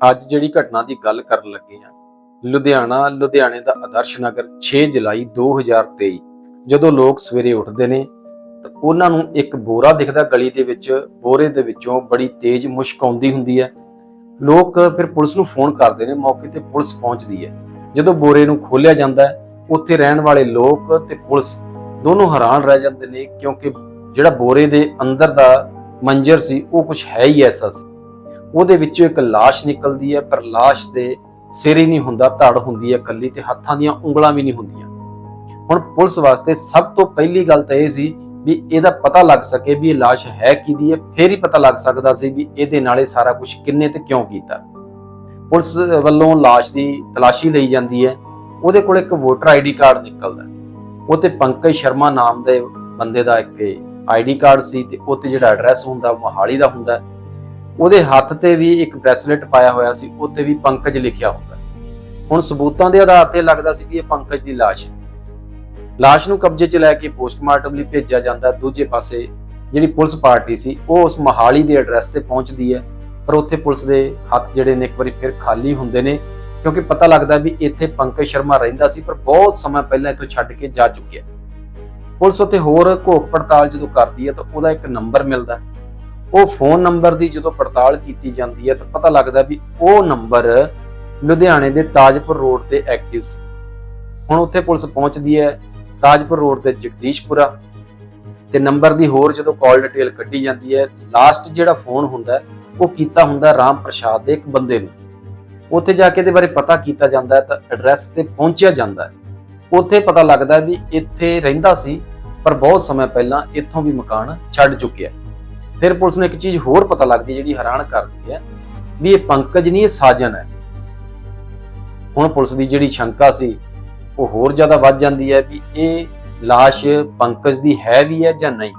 ਅੱਜ ਜਿਹੜੀ ਘਟਨਾ ਦੀ ਗੱਲ ਕਰਨ ਲੱਗੇ ਆ ਲੁਧਿਆਣਾ, ਲੁਧਿਆਣੇ ਦਾ ਆਦਰਸ਼ ਨਗਰ 6 ਜੁਲਾਈ 2023 ਜਦੋਂ ਲੋਕ ਸਵੇਰੇ ਉੱਠਦੇ ਨੇ, ਤਾਂ ਉਹਨਾਂ ਨੂੰ ਇੱਕ ਬੋਰਾ ਦਿਖਦਾ ਗਲੀ ਦੇ ਵਿੱਚ, ਬੋਰੇ ਦੇ ਵਿੱਚੋਂ ਬੜੀ ਤੇਜ਼ ਮੁਸ਼ਕ ਆਉਂਦੀ ਹੁੰਦੀ ਹੈ। ਲੋਕ ਫਿਰ ਪੁਲਿਸ ਨੂੰ ਫੋਨ ਕਰਦੇ ਨੇ, ਮੌਕੇ ਤੇ ਪੁਲਿਸ ਪਹੁੰਚਦੀ ਹੈ। ਜਦੋਂ ਬੋਰੇ ਨੂੰ ਖੋਲਿਆ ਜਾਂਦਾ ਹੈ, ਉੱਥੇ ਰਹਿਣ ਵਾਲੇ ਲੋਕ ਤੇ ਪੁਲਿਸ ਦੋਨੋਂ ਹੈਰਾਨ ਰਹਿ ਜਾਂਦੇ ਨੇ, ਕਿਉਂਕਿ ਜਿਹੜਾ ਬੋਰੇ ਦੇ ਅੰਦਰ ਦਾ ਮੰਜਰ ਸੀ, ਉਹ ਕੁਝ ਹੈ ਹੀ ਐਸਾ ਸੀ। ਉਹਦੇ ਵਿੱਚੋਂ ਇੱਕ ਲਾਸ਼ ਨਿਕਲਦੀ ਹੈ, ਪਰ ਲਾਸ਼ ਦੇ ਸਿਰ ਹੀ ਨਹੀਂ ਹੁੰਦਾ, ਧੜ ਹੁੰਦੀ ਹੈ ਕੱਲੀ ਤੇ ਹੱਥਾਂ ਦੀਆਂ ਉਂਗਲਾਂ ਵੀ ਨਹੀਂ ਹੁੰਦੀਆਂ। ਹੁਣ ਪੁਲਿਸ ਵਾਸਤੇ ਸਭ ਤੋਂ ਪਹਿਲੀ ਗੱਲ ਤਾਂ ਇਹ ਸੀ ਵੀ ਇਹਦਾ ਪਤਾ ਲੱਗ ਸਕੇ ਵੀ ਇਹ ਲਾਸ਼ ਹੈ ਕਿਹਦੀ ਹੈ, ਫੇਰ ਹੀ ਪਤਾ ਲੱਗ ਸਕਦਾ ਸੀ ਵੀ ਇਹਦੇ ਨਾਲ ਇਹ ਸਾਰਾ ਕੁਝ ਕਿੰਨੇ ਤੇ ਕਿਉਂ ਕੀਤਾ। ਪੁਲਿਸ ਵੱਲੋਂ ਲਾਸ਼ ਦੀ ਤਲਾਸ਼ੀ ਲਈ ਜਾਂਦੀ ਹੈ। ਉਹਦੇ ਕੋਲ ਇੱਕ ਵੋਟਰ ਆਈਡੀ ਕਾਰਡ ਨਿਕਲਦਾ ਉਹ ਤੇ ਪੰਕਜ ਸ਼ਰਮਾ ਨਾਮ ਦੇ ਬੰਦੇ ਦਾ ਇੱਕ ਆਈਡੀ ਕਾਰਡ ਸੀ ਤੇ ਉੱਤੇ ਜਿਹੜਾ ਐਡਰੈਸ ਹੁੰਦਾ ਮੋਹਾਲੀ ਦਾ ਹੁੰਦਾ ਉਹਦੇ ਹੱਥ ਤੇ ਵੀ ਇੱਕ ਬ੍ਰੈਸਲੇਟ ਪਾਇਆ ਹੋਇਆ ਸੀ, ਉੱਤੇ ਵੀ ਪੰਕਜ ਲਿਖਿਆ ਹੁੰਦਾ ਹੁਣ ਸਬੂਤਾਂ ਦੇ ਆਧਾਰ ਤੇ ਲੱਗਦਾ ਸੀ ਕਿ ਇਹ ਪੰਕਜ ਦੀ ਲਾਸ਼ ਹੈ। ਲਾਸ਼ ਨੂੰ ਕਬਜ਼ੇ 'ਚ ਲੈ ਕੇ ਪੋਸਟਮਾਰਟਮ ਲਈ ਭੇਜਿਆ ਜਾਂਦਾ ਦੂਜੇ ਪਾਸੇ ਜਿਹੜੀ ਪੁਲਿਸ ਪਾਰਟੀ ਸੀ, ਉਹ ਉਸ ਮੋਹਾਲੀ ਦੇ ਐਡਰੈਸ ਤੇ ਪਹੁੰਚਦੀ ਹੈ, ਪਰ ਉੱਥੇ ਪੁਲਿਸ ਦੇ ਹੱਥ ਜਿਹੜੇ ਨੇ ਇੱਕ ਵਾਰੀ ਫਿਰ ਖਾਲੀ ਹੁੰਦੇ ਨੇ, ਕਿਉਂਕਿ ਪਤਾ ਲੱਗਦਾ ਵੀ ਇੱਥੇ ਪੰਕਜ ਸ਼ਰਮਾ ਰਹਿੰਦਾ ਸੀ, ਪਰ ਬਹੁਤ ਸਮਾਂ ਪਹਿਲਾਂ ਇੱਥੋਂ ਛੱਡ ਕੇ ਜਾ ਚੁੱਕਿਆ ਪੁਲਿਸ ਉੱਤੇ ਹੋਰ ਘੋਖ ਪੜਤਾਲ ਜਦੋਂ ਕਰਦੀ ਹੈ ਤਾਂ ਉਹਦਾ ਇੱਕ ਨੰਬਰ ਮਿਲਦਾ ਉਹ ਫੋਨ ਨੰਬਰ ਦੀ ਜਦੋਂ ਪੜਤਾਲ ਕੀਤੀ ਜਾਂਦੀ ਹੈ ਤਾਂ ਪਤਾ ਲੱਗਦਾ ਵੀ ਉਹ ਨੰਬਰ ਲੁਧਿਆਣੇ ਦੇ ਤਾਜਪੁਰ ਰੋਡ ਤੇ ਐਕਟਿਵ ਸੀ। ਹੁਣ ਉੱਥੇ ਪੁਲਿਸ ਪਹੁੰਚਦੀ ਹੈ ਤਾਜਪੁਰ ਰੋਡ ਤੇ ਜਗਦੀਸ਼ਪੁਰਾ ਤੇ ਨੰਬਰ ਦੀ ਹੋਰ ਜਦੋਂ ਕਾਲ ਡਿਟੇਲ ਕੱਢੀ ਜਾਂਦੀ ਹੈ ਲਾਸਟ ਜਿਹੜਾ ਫੋਨ ਹੁੰਦਾ ਉਹ ਕੀਤਾ ਹੁੰਦਾ ਰਾਮ ਪ੍ਰਸ਼ਾਦ ਦੇ ਇੱਕ ਬੰਦੇ ਨੂੰ। ਉੱਥੇ ਜਾ ਕੇ ਇਹਦੇ ਬਾਰੇ ਪਤਾ ਕੀਤਾ ਜਾਂਦਾ ਤਾਂ ਐਡਰੈਸ ਤੇ ਪਹੁੰਚਿਆ ਜਾਂਦਾ ਉੱਥੇ ਪਤਾ ਲੱਗਦਾ ਵੀ ਇੱਥੇ ਰਹਿੰਦਾ ਸੀ, ਪਰ ਬਹੁਤ ਸਮਾਂ ਪਹਿਲਾਂ ਇੱਥੋਂ ਵੀ ਮਕਾਨ ਛੱਡ ਚੁੱਕਿਆ ਫਿਰ ਪੁਲਿਸ ਨੂੰ ਇੱਕ ਚੀਜ਼ ਹੋਰ ਪਤਾ ਲੱਗਦੀ ਜਿਹੜੀ ਹੈਰਾਨ ਕਰਦੀ ਹੈ ਵੀ ਇਹ ਪੰਕਜ ਨਹੀਂ, ਇਹ ਸਾਜਨ ਹੈ। ਹੁਣ ਪੁਲਿਸ ਦੀ ਜਿਹੜੀ ਸ਼ੰਕਾ ਸੀ, ਉਹ ਹੋਰ ਜ਼ਿਆਦਾ ਵੱਧ ਜਾਂਦੀ ਹੈ ਵੀ ਇਹ ਲਾਸ਼ ਪੰਕਜ ਦੀ ਹੈ ਵੀ ਹੈ ਜਾਂ ਨਹੀਂ।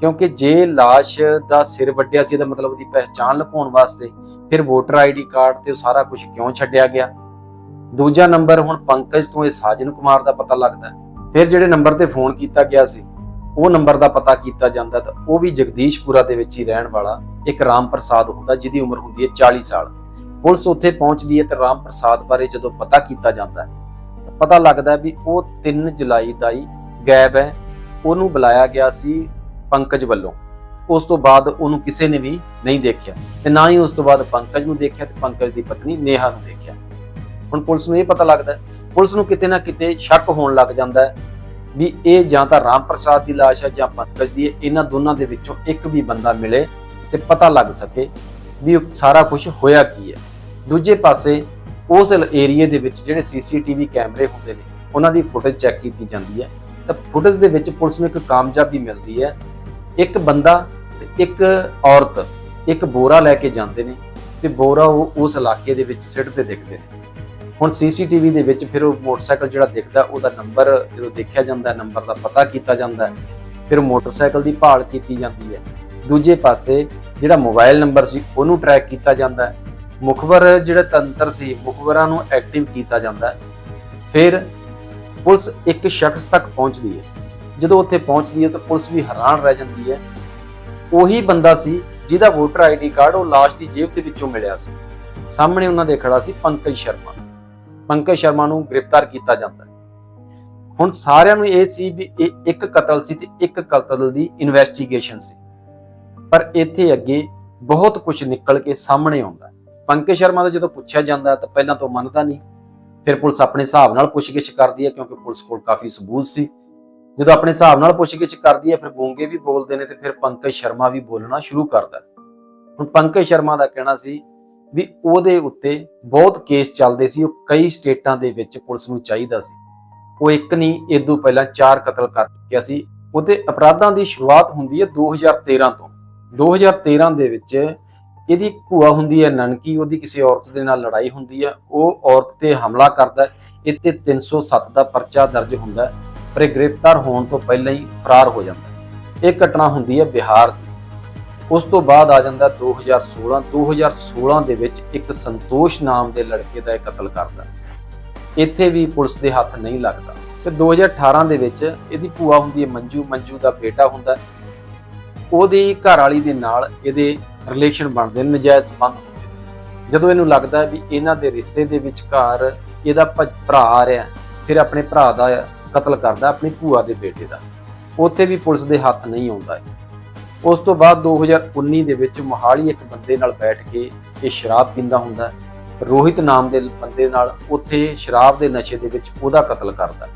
ਕਿਉਂਕਿ ਜੇ ਲਾਸ਼ ਦਾ ਸਿਰ ਵੱਡਿਆ ਸੀ, ਇਹਦਾ ਮਤਲਬ ਉਹਦੀ ਪਹਿਚਾਣ ਲੁਕਾਉਣ ਵਾਸਤੇ, ਫਿਰ ਵੋਟਰ ਆਈਡੀ ਕਾਰਡ ਤੇ ਉਹ ਸਾਰਾ ਕੁਝ ਕਿਉਂ ਛੱਡਿਆ ਗਿਆ? ਦੂਜਾ ਨੰਬਰ ਹੁਣ ਪੰਕਜ ਤੋਂ ਇਹ ਸਾਜਨ ਕੁਮਾਰ ਦਾ ਪਤਾ ਲੱਗਦਾ ਫਿਰ ਜਿਹੜੇ ਨੰਬਰ ਤੇ ਫੋਨ ਕੀਤਾ ਗਿਆ ਸੀ ਉਹ ਨੰਬਰ ਦਾ ਪਤਾ ਕੀਤਾ ਜਾਂਦਾ ਤਾਂ ਉਹ ਵੀ ਜਗਦੀਸ਼ਪੁਰਾ ਦੇ ਵਿੱਚ ਹੀ ਰਹਿਣ ਵਾਲਾ ਇੱਕ ਰਾਮ ਪ੍ਰਸਾਦ ਹੁੰਦਾ, ਜਿਹਦੀ ਉਮਰ ਹੁੰਦੀ ਹੈ 40 ਸਾਲ। ਪੁਲਿਸ ਉੱਥੇ ਪਹੁੰਚਦੀ ਹੈ ਤੇ ਰਾਮ ਪ੍ਰਸਾਦ ਬਾਰੇ ਜਦੋਂ ਪਤਾ ਕੀਤਾ ਜਾਂਦਾ ਹੈ, ਤਾਂ ਪਤਾ ਲੱਗਦਾ ਵੀ ਉਹ 3 ਜੁਲਾਈ ਦਾ ਹੀ ਗਾਇਬ ਹੈ। ਉਹਨੂੰ ਬੁਲਾਇਆ ਗਿਆ ਸੀ ਪੰਕਜ ਵੱਲੋਂ। ਉਸ ਤੋਂ ਬਾਅਦ ਉਹਨੂੰ ਕਿਸੇ ਨੇ ਵੀ ਨਹੀਂ ਦੇਖਿਆ ਤੇ ਨਾ ਹੀ ਉਸ ਤੋਂ ਬਾਅਦ ਪੰਕਜ ਨੂੰ ਦੇਖਿਆ ਤੇ ਪੰਕਜ ਦੀ ਪਤਨੀ ਨੇਹਾ ਨੂੰ ਦੇਖਿਆ। ਹੁਣ ਪੁਲਿਸ ਨੂੰ ਇਹ ਪਤਾ ਲੱਗਦਾ ਪੁਲਿਸ ਨੂੰ ਕਿਤੇ ਨਾ ਕਿਤੇ ਸ਼ੱਕ ਹੋਣ ਲੱਗ ਜਾਂਦਾ ਹੈ ਵੀ ਇਹ ਜਾਂ ਤਾਂ ਰਾਮ ਪ੍ਰਸਾਦ ਦੀ ਲਾਸ਼ ਹੈ ਜਾਂ ਪੰਕਜ ਦੀ ਹੈ, ਇਹਨਾਂ ਦੋਨਾਂ ਦੇ ਵਿੱਚੋਂ ਇੱਕ ਵੀ ਬੰਦਾ ਮਿਲੇ ਤੇ ਪਤਾ ਲੱਗ ਸਕੇ ਵੀ ਸਾਰਾ ਕੁਝ ਹੋਇਆ ਕੀ ਹੈ। ਦੂਜੇ ਪਾਸੇ ਉਸ ਏਰੀਏ ਦੇ ਵਿੱਚ ਜਿਹੜੇ ਸੀਸੀਟੀਵੀ ਕੈਮਰੇ ਹੁੰਦੇ ਨੇ, ਉਹਨਾਂ ਦੀ ਫੁਟੇਜ ਚੈੱਕ ਕੀਤੀ ਜਾਂਦੀ ਹੈ। ਤਾਂ ਫੁਟੇਜ ਦੇ ਵਿੱਚ ਪੁਲਿਸ ਨੂੰ ਇੱਕ ਕਾਮਯਾਬੀ ਮਿਲਦੀ ਹੈ। ਇੱਕ ਬੰਦਾ ਤੇ ਇੱਕ ਔਰਤ, ਇੱਕ ਬੋਰਾ ਲੈ ਕੇ ਜਾਂਦੇ ਨੇ ਤੇ ਬੋਰਾ ਉਹ ਉਸ ਇਲਾਕੇ ਦੇ ਵਿੱਚ ਸਿੱਟਦੇ ਦਿਖਦੇ ਨੇ। ਹੁਣ ਸੀਸੀਟੀਵੀ ਦੇ ਵਿੱਚ ਫਿਰ ਉਹ ਮੋਟਰਸਾਈਕਲ ਜਿਹੜਾ ਦਿਖਦਾ, ਉਹਦਾ ਨੰਬਰ ਜਦੋਂ ਦੇਖਿਆ ਜਾਂਦਾ, ਨੰਬਰ ਦਾ ਪਤਾ ਕੀਤਾ ਜਾਂਦਾ, ਫਿਰ ਮੋਟਰਸਾਈਕਲ ਦੀ ਭਾਲ ਕੀਤੀ ਜਾਂਦੀ ਹੈ। ਦੂਜੇ ਪਾਸੇ ਜਿਹੜਾ ਮੋਬਾਈਲ ਨੰਬਰ ਸੀ, ਉਹਨੂੰ ਟਰੈਕ ਕੀਤਾ ਜਾਂਦਾ ਮੁਖਬਰ ਜਿਹੜਾ ਤੰਤਰ ਸੀ, ਮੁਖਬਰਾਂ ਨੂੰ ਐਕਟਿਵ ਕੀਤਾ ਜਾਂਦਾ ਫਿਰ ਪੁਲਿਸ ਇੱਕ ਸ਼ਖਸ ਤੱਕ ਪਹੁੰਚਦੀ ਹੈ। ਜਦੋਂ ਉੱਥੇ ਪਹੁੰਚਦੀ ਹੈ ਤਾਂ ਪੁਲਿਸ ਵੀ ਹੈਰਾਨ ਰਹਿ ਜਾਂਦੀ ਹੈ। ਉਹੀ ਬੰਦਾ ਸੀ ਜਿਹਦਾ ਵੋਟਰ ਆਈਡੀ ਕਾਰਡ ਉਹ ਲਾਸ਼ ਦੀ ਜੇਬ ਦੇ ਵਿੱਚੋਂ ਮਿਲਿਆ ਸੀ। ਸਾਹਮਣੇ ਉਹਨਾਂ ਦੇ ਖੜਾ ਸੀ ਪੰਕਜ ਸ਼ਰਮਾ। ਪੰਕਜ ਸ਼ਰਮਾ ਨੂੰ ਗ੍ਰਿਫਤਾਰ ਕੀਤਾ ਜਾਂਦਾ ਹੈ। ਹੁਣ ਸਾਰਿਆਂ ਨੂੰ ਇਹ ਸੀ ਵੀ ਇਹ ਇੱਕ ਕਤਲ ਸੀ ਤੇ ਇੱਕ ਕਤਲ ਦੀ ਇਨਵੈਸਟੀਗੇਸ਼ਨ ਸੀ। ਪਰ ਇੱਥੇ ਅੱਗੇ ਬਹੁਤ ਕੁਝ ਨਿਕਲ ਕੇ ਸਾਹਮਣੇ ਆਉਂਦਾ ਪੰਕਜ ਸ਼ਰਮਾ ਦਾ ਜਦੋਂ ਪੁੱਛਿਆ ਜਾਂਦਾ ਤਾਂ ਪਹਿਲਾਂ ਤਾਂ ਉਹ ਮੰਨਦਾ ਨਹੀਂ। ਫਿਰ ਪੁਲਿਸ ਆਪਣੇ ਹਿਸਾਬ ਨਾਲ ਪੁੱਛਗਿੱਛ ਕਰਦੀ ਹੈ ਕਿਉਂਕਿ ਪੁਲਿਸ ਕੋਲ ਕਾਫੀ ਸਬੂਤ ਸੀ। ਜਦੋਂ ਆਪਣੇ ਹਿਸਾਬ ਨਾਲ ਪੁੱਛਗਿੱਛ ਕਰਦੀ ਹੈ ਫਿਰ ਗੂੰਗੇ ਵੀ ਬੋਲਦੇ ਨੇ ਤੇ ਫਿਰ ਪੰਕਜ ਸ਼ਰਮਾ ਵੀ ਬੋਲਣਾ ਸ਼ੁਰੂ ਕਰਦਾ ਹੁਣ ਪੰਕਜ ਸ਼ਰਮਾ ਦਾ ਕਹਿਣਾ ਸੀ ਵੀ ਉਹਦੇ ਉੱਤੇ ਬਹੁਤ ਕੇਸ ਚੱਲਦੇ ਸੀ, ਉਹ ਕਈ ਸਟੇਟਾਂ ਦੇ ਵਿੱਚ ਪੁਲਿਸ ਨੂੰ ਚਾਹੀਦਾ ਸੀ। ਉਹ ਇੱਕ ਨਹੀਂ ਇਦੋਂ ਪਹਿਲਾਂ ਚਾਰ ਕਤਲ ਕਰ ਚੁੱਕਿਆ ਸੀ। ਉਹਦੇ ਅਪਰਾਧਾਂ ਦੀ ਸ਼ੁਰੂਆਤ ਹੁੰਦੀ ਹੈ 2013 ਤੋਂ। 2013 ਦੇ ਵਿੱਚ ਇਹਦੀ ਭੂਆ ਹੁੰਦੀ ਹੈ ਨਨਕੀ, ਉਹਦੀ ਕਿਸੇ ਔਰਤ ਦੇ ਨਾਲ ਲੜਾਈ ਹੁੰਦੀ ਹੈ। ਉਹ ਔਰਤ ਤੇ ਹਮਲਾ ਕਰਦਾ ਹੈ, ਇੱਥੇ 307 ਦਾ ਪਰਚਾ ਦਰਜ ਹੁੰਦਾ ਪਰ ਇਹ ਗ੍ਰਿਫਤਾਰ ਹੋਣ ਤੋਂ ਪਹਿਲਾਂ ਹੀ ਫਰਾਰ ਹੋ ਜਾਂਦਾ ਇਹ ਘਟਨਾ ਹੁੰਦੀ ਹੈ ਬਿਹਾਰ ਦੀ। ਉਸ ਤੋਂ ਬਾਅਦ ਆ ਜਾਂਦਾ 2016 2016 ਦੇ ਵਿੱਚ ਇੱਕ ਸੰਤੋਸ਼ ਨਾਮ ਦੇ ਲੜਕੇ ਦਾ ਇਹ ਕਤਲ ਕਰਦਾ। ਇੱਥੇ ਵੀ ਪੁਲਿਸ ਦੇ ਹੱਥ ਨਹੀਂ ਲੱਗਦਾ। ਤੇ 2018 ਦੇ ਵਿੱਚ ਇਹਦੀ ਭੂਆ ਹੁੰਦੀ ਹੈ ਮੰਜੂ ਮੰਜੂ ਦਾ ਬੇਟਾ ਹੁੰਦਾ ਉਹਦੀ ਘਰ ਵਾਲੀ ਦੇ ਨਾਲ ਇਹਦੇ ਰਿਲੇਸ਼ਨ ਬਣਦੇ ਨੇ, ਨਜਾਇਜ਼ ਸੰਬੰਧ ਹੁੰਦੇ ਜਦੋਂ ਇਹਨੂੰ ਲੱਗਦਾ ਵੀ ਇਹਨਾਂ ਦੇ ਰਿਸ਼ਤੇ ਦੇ ਵਿਚਕਾਰ ਇਹਦਾ ਭਰਾ ਆ ਰਿਹਾ ਫਿਰ ਆਪਣੇ ਭਰਾ ਦਾ ਕਤਲ ਕਰਦਾ, ਆਪਣੀ ਭੂਆ ਦੇ ਬੇਟੇ ਦਾ। ਉੱਥੇ ਵੀ ਪੁਲਿਸ ਦੇ ਹੱਥ ਨਹੀਂ ਆਉਂਦਾ। ਉਸ ਤੋਂ ਬਾਅਦ 2019 ਦੇ ਵਿੱਚ ਮੋਹਾਲੀ ਇੱਕ ਬੰਦੇ ਨਾਲ ਬੈਠ ਕੇ ਇਹ ਸ਼ਰਾਬ ਪੀਂਦਾ ਹੁੰਦਾ ਰੋਹਿਤ ਨਾਮ ਦੇ ਬੰਦੇ ਨਾਲ ਉੱਥੇ ਸ਼ਰਾਬ ਦੇ ਨਸ਼ੇ ਦੇ ਵਿੱਚ ਉਹਦਾ ਕਤਲ ਕਰਦਾ ਹੈ।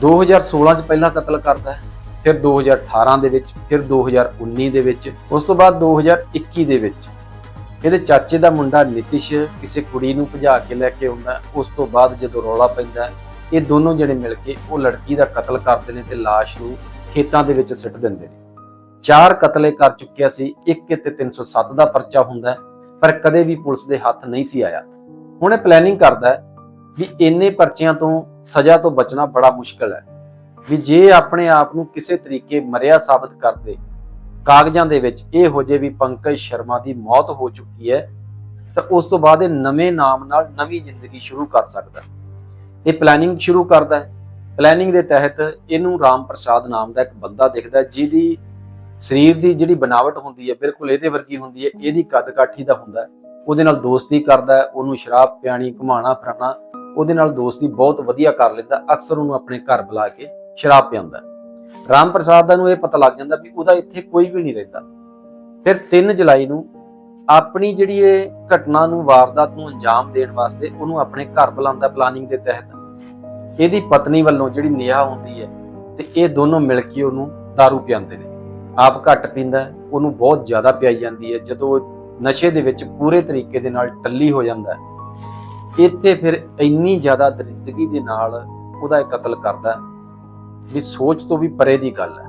2016 ਚ ਪਹਿਲਾਂ ਕਤਲ ਕਰਦਾ ਹੈ, ਫਿਰ 2018 ਦੇ ਵਿੱਚ, ਫਿਰ 2019 ਦੇ ਵਿੱਚ, ਉਸ ਤੋਂ ਬਾਅਦ 2021 ਦੇ ਵਿੱਚ। ਇਹਦੇ ਚਾਚੇ ਦਾ ਮੁੰਡਾ ਨਿਤਿਸ਼ ਕਿਸੇ ਕੁੜੀ ਨੂੰ ਭਜਾ ਕੇ ਲੈ ਕੇ ਆਉਂਦਾ ਉਸ ਤੋਂ ਬਾਅਦ ਜਦੋਂ ਰੌਲਾ ਪੈਂਦਾ ਇਹ ਦੋਨੋਂ ਜਣੇ ਮਿਲ ਕੇ ਉਹ ਲੜਕੀ ਦਾ ਕਤਲ ਕਰਦੇ ਨੇ ਤੇ ਲਾਸ਼ ਨੂੰ ਖੇਤਾਂ ਦੇ ਵਿੱਚ ਸਿੱਟ ਦਿੰਦੇ ਨੇ। ਚਾਰ ਕਤਲੇ ਕਰ ਚੁੱਕਿਆ ਸੀ, ਇੱਕ ਤੇ 307 ਦਾ ਪਰਚਾ ਹੁੰਦਾ ਪਰ ਕਦੇ ਵੀ ਪੁਲਿਸ ਦੇ ਹੱਥ ਨਹੀਂ ਸੀ ਆਇਆ। ਹੁਣ ਇਹ ਪਲੈਨਿੰਗ ਕਰਦਾ ਹੈ ਵੀ ਇੰਨੇ ਪਰਚਿਆਂ ਤੋਂ ਸਜ਼ਾ ਤੋਂ ਬਚਣਾ ਬੜਾ ਮੁਸ਼ਕਲ ਹੈ। ਵੀ ਜੇ ਆਪਣੇ ਆਪ ਨੂੰ ਕਿਸੇ ਤਰੀਕੇ ਮਰਿਆ ਸਾਬਤ ਕਰਦੇ, ਕਾਗਜ਼ਾਂ ਦੇ ਵਿੱਚ ਇਹ ਹੋ ਜੇ ਵੀ ਪੰਕਜ ਸ਼ਰਮਾ ਦੀ ਮੌਤ ਹੋ ਚੁੱਕੀ ਹੈ, ਤਾਂ ਉਸ ਤੋਂ ਬਾਅਦ ਇਹ ਨਵੇਂ ਨਾਮ ਨਾਲ ਨਵੀਂ ਜ਼ਿੰਦਗੀ ਸ਼ੁਰੂ ਕਰ ਸਕਦਾ ਇਹ ਪਲੈਨਿੰਗ ਸ਼ੁਰੂ ਕਰਦਾ ਹੈ। ਪਲੈਨਿੰਗ ਦੇ ਤਹਿਤ ਇਹਨੂੰ ਰਾਮ ਪ੍ਰਸਾਦ ਨਾਮ ਦਾ ਇੱਕ ਬੰਦਾ ਦਿਖਦਾ ਜਿਹਦੀ ਸਰੀਰ ਦੀ ਜਿਹੜੀ ਬਣਾਵਟ ਹੁੰਦੀ ਹੈ, ਬਿਲਕੁਲ ਇਹਦੇ ਵਰਗੀ ਹੁੰਦੀ ਹੈ, ਇਹਦੀ ਕੱਦ ਕਾਠੀ ਦਾ ਹੁੰਦਾ ਉਹਦੇ ਨਾਲ ਦੋਸਤੀ ਕਰਦਾ ਉਹਨੂੰ ਸ਼ਰਾਬ ਪਿਆਣੀ, ਘੁਮਾਣਾ ਫਿਰਾਣਾ, ਉਹਦੇ ਨਾਲ ਦੋਸਤੀ ਬਹੁਤ ਵਧੀਆ ਕਰ ਲੈਂਦਾ, ਅਕਸਰ ਉਹਨੂੰ ਆਪਣੇ ਘਰ ਬੁਲਾ ਕੇ ਸ਼ਰਾਬ ਪਿਆਉਂਦਾ ਰਾਮ ਪ੍ਰਸਾਦ ਦਾ ਨੂੰ ਇਹ ਪਤਾ ਲੱਗ ਜਾਂਦਾ ਵੀ ਉਹਦਾ ਇੱਥੇ ਕੋਈ ਵੀ ਨਹੀਂ ਰਹਿੰਦਾ। ਫਿਰ 3 ਜੁਲਾਈ ਨੂੰ ਆਪਣੀ ਜਿਹੜੀ ਇਹ ਘਟਨਾ ਨੂੰ ਵਾਰਦਾਤ ਨੂੰ ਅੰਜਾਮ ਦੇਣ ਵਾਸਤੇ ਉਹਨੂੰ ਆਪਣੇ ਘਰ ਬੁਲਾਉਂਦਾ ਪਲਾਨਿੰਗ ਦੇ ਤਹਿਤ। ਇਹਦੀ ਪਤਨੀ ਵੱਲੋਂ ਜਿਹੜੀ ਨਿਹਾ ਹੁੰਦੀ ਹੈ ਤੇ ਇਹ ਦੋਨੋਂ ਮਿਲ ਕੇ ਉਹਨੂੰ दारू ਪਿਆਉਂਦੇ ਨੇ। ਆਪ ਘੱਟ ਪੀਂਦਾ ਉਹਨੂੰ ਬਹੁਤ ਜ਼ਿਆਦਾ ਪਿਆਈ ਜਾਂਦੀ ਹੈ, ਜਦੋਂ ਨਸ਼ੇ ਦੇ ਵਿੱਚ ਪੂਰੇ ਤਰੀਕੇ ਦੇ ਨਾਲ ਟੱਲੀ ਹੋ ਜਾਂਦਾ ਇੱਥੇ ਫਿਰ ਇੰਨੀ ਜ਼ਿਆਦਾ ਦਰਿੰਦਗੀ ਦੇ ਨਾਲ ਉਹਦਾ ਕਤਲ ਕਰਦਾ ਵੀ ਸੋਚ ਤੋਂ ਵੀ ਪਰੇ ਦੀ ਗੱਲ ਹੈ।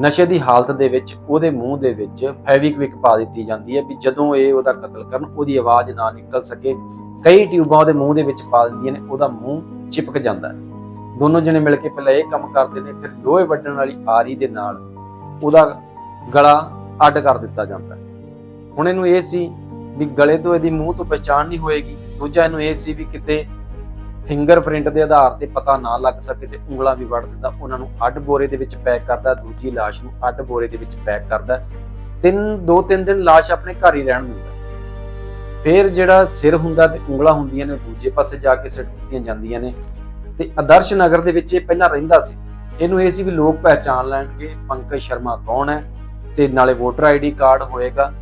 ਨਸ਼ੇ ਦੀ ਹਾਲਤ ਦੇ ਵਿੱਚ ਉਹਦੇ ਮੂੰਹ ਦੇ ਵਿੱਚ ਫੈਵਿਕਵਿਕ ਪਾ ਦਿੱਤੀ ਜਾਂਦੀ ਹੈ ਵੀ ਜਦੋਂ ਇਹ ਉਹਦਾ ਕਤਲ ਕਰਨ, ਉਹਦੀ ਆਵਾਜ਼ ਨਾ ਨਿਕਲ ਸਕੇ। ਕਈ ਟਿਊਬਾਂ ਉਹਦੇ ਮੂੰਹ ਦੇ ਵਿੱਚ ਪਾ ਦਿੰਦੀਆਂ ਨੇ, ਉਹਦਾ ਮੂੰਹ ਚਿਪਕ ਜਾਂਦਾ ਹੈ। ਦੋਨੋਂ ਜਣੇ ਮਿਲ ਕੇ ਪਹਿਲਾਂ ਇਹ ਕੰਮ ਕਰਦੇ ਨੇ, ਫਿਰ ਲੋਹੇ ਵੱਢਣ ਵਾਲੀ ਆਰੀ ਦੇ ਨਾਲ ਉਹਦਾ ਗਲਾ ਅੱਡ ਕਰ ਦਿੱਤਾ ਜਾਂਦਾ ਹੁਣ ਇਹਨੂੰ ਇਹ ਸੀ ਵੀ ਗਲੇ ਤੋਂ ਇਹਦੀ ਮੂੰਹ ਤੋਂ ਪਛਾਣ ਨਹੀਂ ਹੋਏਗੀ। ਦੂਜਾ ਇਹਨੂੰ ਇਹ ਸੀ ਵੀ ਕਿਤੇ ਫਿੰਗਰਪ੍ਰਿੰਟ ਦੇ ਆਧਾਰ ਤੇ ਪਤਾ ਨਾ ਲੱਗ ਸਕੇ ਤੇ ਉਂਗਲਾਂ ਵੀ ਵੱਢ ਦਿੰਦਾ। ਉਹਨਾਂ ਨੂੰ ਅੱਡ ਬੋਰੇ ਦੇ ਵਿੱਚ ਪੈਕ ਕਰਦਾ, ਦੂਜੀ ਲਾਸ਼ ਨੂੰ ਅੱਡ ਬੋਰੇ ਦੇ ਵਿੱਚ ਪੈਕ ਕਰਦਾ ਤਿੰਨ, ਦੋ, ਤਿੰਨ ਦਿਨ ਲਾਸ਼ ਆਪਣੇ ਘਰ ਹੀ ਰਹਿਣ ਦਿੰਦਾ ਫਿਰ ਜਿਹੜਾ ਸਿਰ ਹੁੰਦਾ ਤੇ ਉਂਗਲਾਂ ਹੁੰਦੀਆਂ ਨੇ ਦੂਜੇ ਪਾਸੇ ਜਾ ਕੇ ਸਿੱਟ ਦਿੱਤੀਆਂ ਜਾਂਦੀਆਂ ਨੇ। ਤੇ ਆਦਰਸ਼ ਨਗਰ ਦੇ ਵਿੱਚ ਇਹ ਪਹਿਲਾਂ ਰਹਿੰਦਾ ਸੀ। ਇਹਨੂੰ ਇਹ ਸੀ ਵੀ ਲੋਕ ਪਹਿਚਾਨ ਲੈਣਗੇ ਪੰਕਜ ਸ਼ਰਮਾ ਕੌਣ ਹੈ ਤੇ ਨਾਲੇ ਵੋਟਰ ਆਈਡੀ ਕਾਰਡ ਹੋਏਗਾ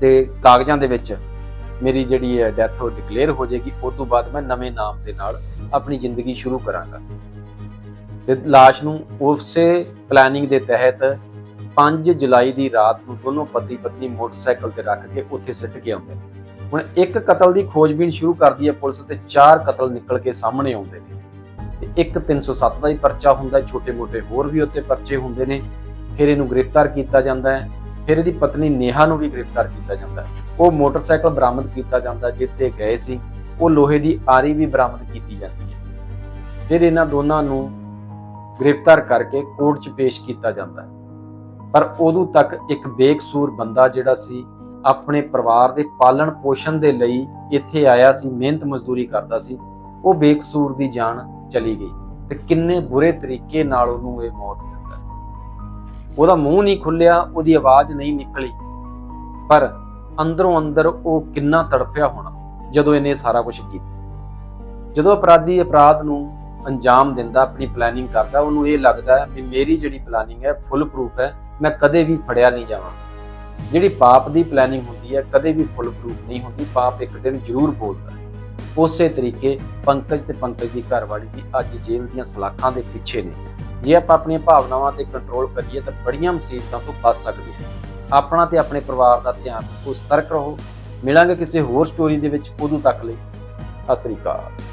ਤੇ ਕਾਗਜ਼ਾਂ ਦੇ ਵਿੱਚ ਮੇਰੀ ਜਿਹੜੀ ਹੈ ਡੈਥ ਉਹ ਡਿਕਲੇਅਰ ਹੋ ਜਾਏਗੀ ਉਸ ਤੋਂ ਬਾਅਦ ਮੈਂ ਨਵੇਂ ਨਾਮ ਦੇ ਨਾਲ ਆਪਣੀ ਜ਼ਿੰਦਗੀ ਸ਼ੁਰੂ ਕਰਾਂਗਾ। ਤੇ ਲਾਸ਼ ਨੂੰ ਉਸੇ ਪਲੈਨਿੰਗ ਦੇ ਤਹਿਤ 5 ਜੁਲਾਈ ਦੀ ਰਾਤ ਨੂੰ ਦੋਨੋਂ ਪਤੀ ਪਤਨੀ ਮੋਟਰਸਾਈਕਲ ਤੇ ਰੱਖ ਕੇ ਉੱਥੇ ਸਿੱਟ ਕੇ ਆਉਂਦੇ ਹੁਣ ਇੱਕ ਕਤਲ ਦੀ ਖੋਜਬੀਨ ਸ਼ੁਰੂ ਕਰਦੀ ਹੈ ਪੁਲਿਸ ਤੇ ਚਾਰ ਕਤਲ ਨਿਕਲ ਕੇ ਸਾਹਮਣੇ ਆਉਂਦੇ ਨੇ। ਤੇ ਇੱਕ 307 ਦਾ ਹੀ ਪਰਚਾ ਹੁੰਦਾ ਛੋਟੇ-ਮੋਟੇ ਹੋਰ ਵੀ ਉੱਤੇ ਪਰਚੇ ਹੁੰਦੇ ਨੇ। ਫਿਰ ਇਹਨੂੰ ਗ੍ਰਿਫਤਾਰ ਕੀਤਾ ਜਾਂਦਾ ਹੈ। ਫਿਰ ਇਹਦੀ ਪਤਨੀ ਨੇਹਾ ਨੂੰ ਵੀ ਗ੍ਰਿਫਤਾਰ ਕੀਤਾ ਜਾਂਦਾ ਉਹ ਮੋਟਰਸਾਈਕਲ ਬਰਾਮਦ ਕੀਤਾ ਜਾਂਦਾ ਜਿੱਥੇ ਗਏ ਸੀ। ਉਹ ਲੋਹੇ ਦੀ ਆਰੀ ਵੀ ਬਰਾਮਦ ਕੀਤੀ ਜਾਂਦੀ ਹੈ। ਫਿਰ ਇਹਨਾਂ ਦੋਨਾਂ ਨੂੰ ਗ੍ਰਿਫਤਾਰ ਕਰਕੇ ਕੋਰਟ 'ਚ ਪੇਸ਼ ਕੀਤਾ ਜਾਂਦਾ ਪਰ ਉਦੋਂ ਤੱਕ ਇੱਕ ਬੇਕਸੂਰ ਬੰਦਾ ਜਿਹੜਾ ਸੀ, ਆਪਣੇ ਪਰਿਵਾਰ ਦੇ ਪਾਲਣ ਪੋਸ਼ਣ ਦੇ ਲਈ ਇੱਥੇ ਆਇਆ ਸੀ, ਮਿਹਨਤ ਮਜ਼ਦੂਰੀ ਕਰਦਾ ਸੀ। ਉਹ ਬੇਕਸੂਰ ਦੀ ਜਾਨ ਚਲੀ ਗਈ ਤੇ ਕਿੰਨੇ ਬੁਰੇ ਤਰੀਕੇ ਨਾਲ ਉਹਨੂੰ ਇਹ ਮੌਤ ਦਿੰਦਾ ਉਹਦਾ ਮੂੰਹ ਨਹੀਂ ਖੁੱਲਿਆ, ਉਹਦੀ ਆਵਾਜ਼ ਨਹੀਂ ਨਿਕਲੀ, ਪਰ ਅੰਦਰੋਂ ਅੰਦਰ ਉਹ ਕਿੰਨਾ ਤੜਫਿਆ ਹੋਣਾ ਜਦੋਂ ਇਹਨੇ ਸਾਰਾ ਕੁਝ ਕੀਤਾ। ਜਦੋਂ ਅਪਰਾਧੀ ਅਪਰਾਧ ਨੂੰ ਅੰਜਾਮ ਦਿੰਦਾ, ਆਪਣੀ ਪਲੈਨਿੰਗ ਕਰਦਾ, ਉਹਨੂੰ ਇਹ ਲੱਗਦਾ ਹੈ ਵੀ ਮੇਰੀ ਜਿਹੜੀ ਪਲੈਨਿੰਗ ਹੈ ਫੁੱਲ ਪ੍ਰੂਫ ਹੈ, ਮੈਂ ਕਦੇ ਵੀ ਫੜਿਆ ਨਹੀਂ ਜਾਵਾਂ। ਜਿਹੜੀ ਪਾਪ ਦੀ ਪਲੈਨਿੰਗ ਹੁੰਦੀ ਹੈ, ਕਦੇ ਵੀ ਫੁੱਲ ਪ੍ਰੂਫ ਨਹੀਂ ਹੁੰਦੀ, ਪਾਪ ਇੱਕ ਦਿਨ ਜ਼ਰੂਰ ਬੋਲਦਾ ਹੈ। ਉਸੇ ਤਰੀਕੇ ਪੰਕਜ ਤੇ ਪੰਕਜ ਦੀ ਘਰਵਾਲੀ ਵੀ ਅੱਜ ਜੇਲ੍ਹ ਦੀਆਂ ਸਲਾਖਾਂ ਦੇ ਪਿੱਛੇ ਨੇ। ਜੇ ਆਪਾਂ ਆਪਣੀਆਂ ਭਾਵਨਾਵਾਂ ਤੇ ਕੰਟਰੋਲ ਕਰੀਏ ਤਾਂ ਬੜੀਆਂ ਮੁਸੀਬਤਾਂ ਤੋਂ ਬਚ ਸਕਦੇ ਹਾਂ। ਆਪਣਾ ਤੇ ਆਪਣੇ ਪਰਿਵਾਰ ਦਾ ਧਿਆਨ ਰੱਖੋ ਸਤਰਕ ਰਹੋ। ਮਿਲਾਂਗੇ ਕਿਸੇ ਹੋਰ ਸਟੋਰੀ ਦੇ ਵਿੱਚ। ਉਦੋਂ ਤੱਕ ਲਈ, ਸਤਿ ਸ੍ਰੀ ਅਕਾਲ।